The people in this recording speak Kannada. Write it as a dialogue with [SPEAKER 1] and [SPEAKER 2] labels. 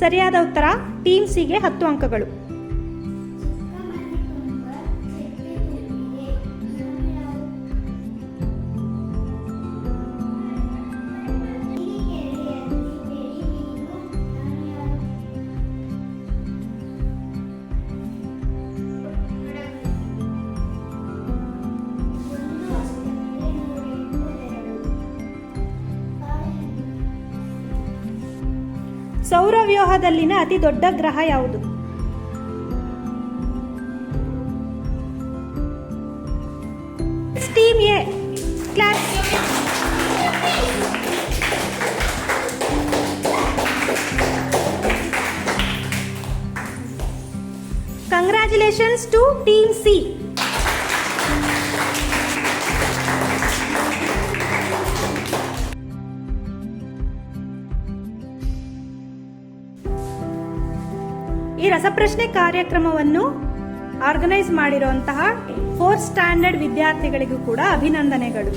[SPEAKER 1] ಸರಿಯಾದ ಉತ್ತರ ಟೀಮ್ ಸಿಗೆ ಹತ್ತು ಅಂಕಗಳು. ಸೌರವ್ಯೂಹದಲ್ಲಿನ ಅತಿ ದೊಡ್ಡ ಗ್ರಹ ಯಾವುದು? Team A. Congratulations to team C ಈ ರಸಪ್ರಶ್ನೆ ಕಾರ್ಯಕ್ರಮವನ್ನು ಆರ್ಗನೈಸ್ ಮಾಡಿರುವಂತಹ ಫೋರ್ತ್ ಸ್ಟ್ಯಾಂಡರ್ಡ್ ವಿದ್ಯಾರ್ಥಿಗಳಿಗೂ ಕೂಡ ಅಭಿನಂದನೆಗಳು.